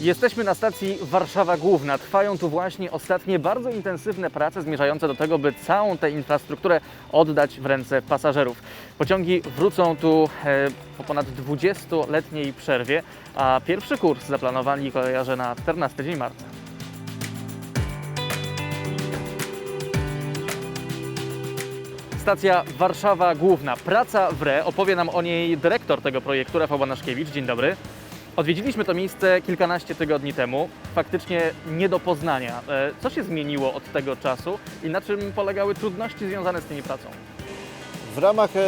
Jesteśmy na stacji Warszawa Główna. Trwają tu właśnie ostatnie bardzo intensywne prace zmierzające do tego, by całą tę infrastrukturę oddać w ręce pasażerów. Pociągi wrócą tu e, po ponad 20-letniej przerwie, a pierwszy kurs zaplanowali kolejarze na 14 dzień marca. Stacja Warszawa Główna. Praca w RE. Opowie nam o niej dyrektor tego projektu, Rafał Banaszkiewicz. Dzień dobry. Odwiedziliśmy to miejsce kilkanaście tygodni temu. Faktycznie nie do poznania. E, Co się zmieniło od tego czasu i na czym polegały trudności związane z tymi pracą? W ramach, e,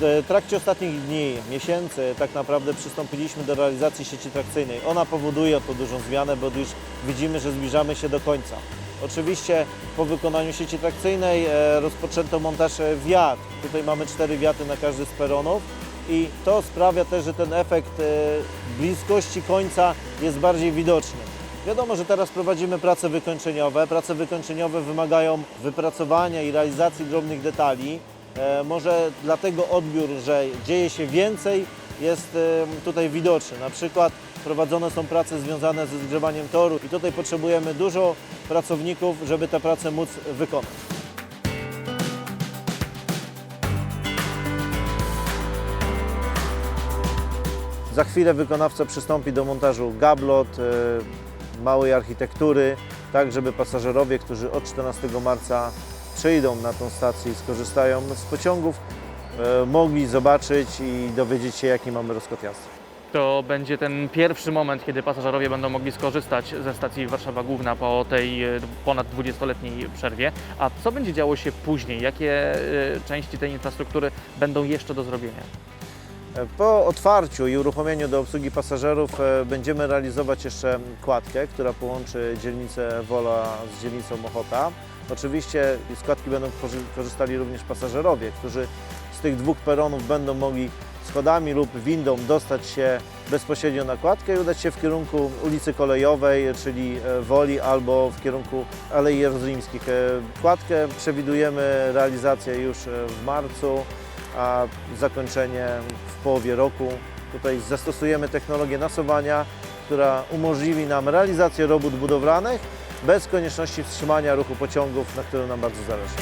w trakcie ostatnich dni, miesięcy tak naprawdę przystąpiliśmy do realizacji sieci trakcyjnej. Ona powoduje to dużą zmianę, bo już widzimy, że zbliżamy się do końca. Oczywiście po wykonaniu sieci trakcyjnej e, rozpoczęto montaż wiat. Tutaj mamy cztery wiaty na każdy z peronów i to sprawia też, że ten efekt e, bliskości końca jest bardziej widoczny. Wiadomo, że teraz prowadzimy prace wykończeniowe. Prace wykończeniowe wymagają wypracowania i realizacji drobnych detali. E, może dlatego odbiór, że dzieje się więcej, jest tutaj widoczny. Na przykład prowadzone są prace związane ze zgrzewaniem toru i tutaj potrzebujemy dużo pracowników, żeby te prace móc wykonać. Za chwilę wykonawca przystąpi do montażu gablot, e, małej architektury, tak żeby pasażerowie, którzy od 14 marca przyjdą na tą stację i skorzystają z pociągów, e, mogli zobaczyć i dowiedzieć się, jaki mamy rozkład jazdy. To będzie ten pierwszy moment, kiedy pasażerowie będą mogli skorzystać ze stacji Warszawa Główna po tej e, ponad 20-letniej przerwie. A co będzie działo się później? Jakie części tej infrastruktury będą jeszcze do zrobienia? Po otwarciu i uruchomieniu do obsługi pasażerów e, będziemy realizować jeszcze kładkę, która połączy dzielnicę Wola z dzielnicą Ochota. Oczywiście z kładki będą korzy- korzystali również pasażerowie, którzy z tych dwóch peronów będą mogli schodami lub windą dostać się bezpośrednio na kładkę i udać się w kierunku ulicy Kolejowej, czyli e, Woli albo w kierunku Alei Jerozolimskich. E, Kładkę przewidujemy realizację już w marcu a zakończenie w połowie roku. Tutaj zastosujemy technologię nasuwania, która umożliwi nam realizację robót budowlanych bez konieczności wstrzymania ruchu pociągów, na którym nam bardzo zależy.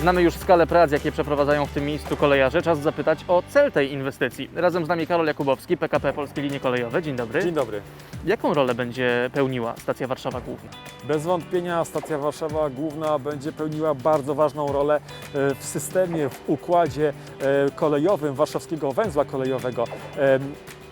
Znamy już skalę prac, jakie przeprowadzają w tym miejscu kolejarze. Czas zapytać o cel tej inwestycji. Razem z nami Karol Jakubowski, PKP Polskie Linie Kolejowe. Dzień dobry. Dzień dobry. Jaką rolę będzie pełniła stacja Warszawa Główna? Bez wątpienia stacja Warszawa Główna będzie pełniła bardzo ważną rolę e, w systemie, w układzie e, kolejowym warszawskiego węzła kolejowego.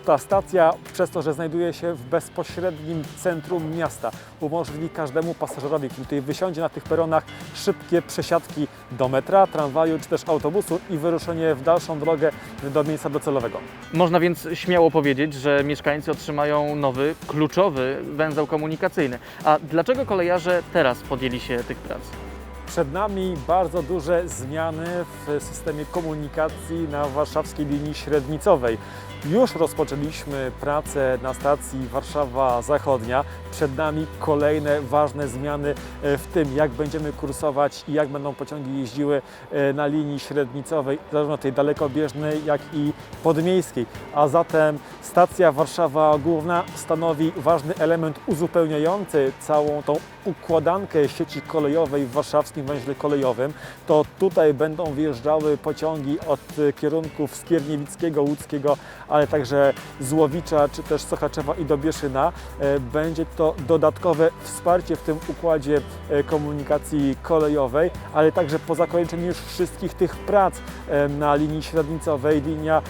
Ta stacja, przez to, że znajduje się w bezpośrednim centrum miasta, umożliwi każdemu pasażerowi, który tutaj wysiądzie na tych peronach, szybkie przesiadki do metra, tramwaju czy też autobusu i wyruszenie w dalszą drogę do miejsca docelowego. Można więc śmiało powiedzieć, że mieszkańcy otrzymają nowy, kluczowy węzeł komunikacyjny. A dlaczego kolejarze teraz podjęli się tych prac? Przed nami bardzo duże zmiany w systemie komunikacji na warszawskiej linii średnicowej. Już rozpoczęliśmy pracę na stacji Warszawa Zachodnia. Przed nami kolejne ważne zmiany e, w tym, jak będziemy kursować i jak będą pociągi jeździły e, na linii średnicowej, zarówno tej dalekobieżnej, jak i podmiejskiej. A zatem stacja Warszawa Główna stanowi ważny element uzupełniający całą tą układankę sieci kolejowej w warszawskim węźle kolejowym. To tutaj będą wjeżdżały pociągi od kierunków Skierniewickiego, Łódzkiego, ale także Złowicza czy też Sochaczewa i Dobieszyna. E, Będzie to dodatkowe wsparcie w tym układzie e, komunikacji kolejowej, ale także po zakończeniu już wszystkich tych prac e, na linii średnicowej, linia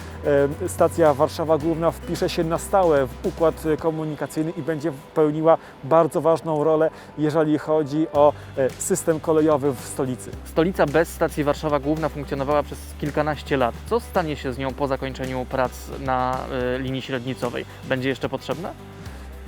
stacja Warszawa Główna wpisze się na stałe w układ komunikacyjny i będzie pełniła bardzo ważną rolę, jeżeli chodzi o system kolejowy w stolicy. Stolica bez stacji Warszawa Główna funkcjonowała przez kilkanaście lat. Co stanie się z nią po zakończeniu prac na y, linii średnicowej? Będzie jeszcze potrzebna?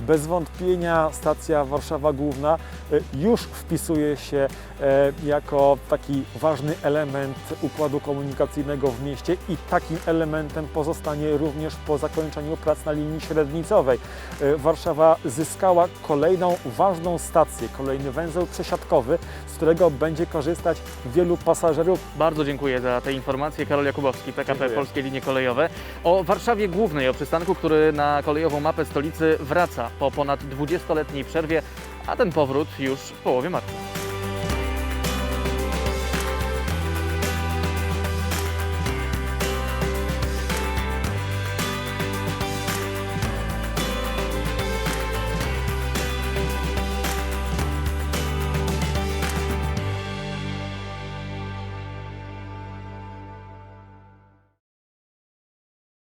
Bez wątpienia stacja Warszawa Główna y, już wpisuje się e, jako taki ważny element układu komunikacyjnego w mieście i takim elementem pozostanie również po zakończeniu prac na linii średnicowej. E, Warszawa zyskała kolejną ważną stację, kolejny węzeł przesiadkowy, z którego będzie korzystać wielu pasażerów. Bardzo dziękuję za te informacje. Karol Jakubowski, PKP Dziękuję. Polskie Linie Kolejowe. O Warszawie Głównej, o przystanku, który na kolejową mapę stolicy wraca po ponad 20-letniej przerwie, a ten powrót już w połowie marca.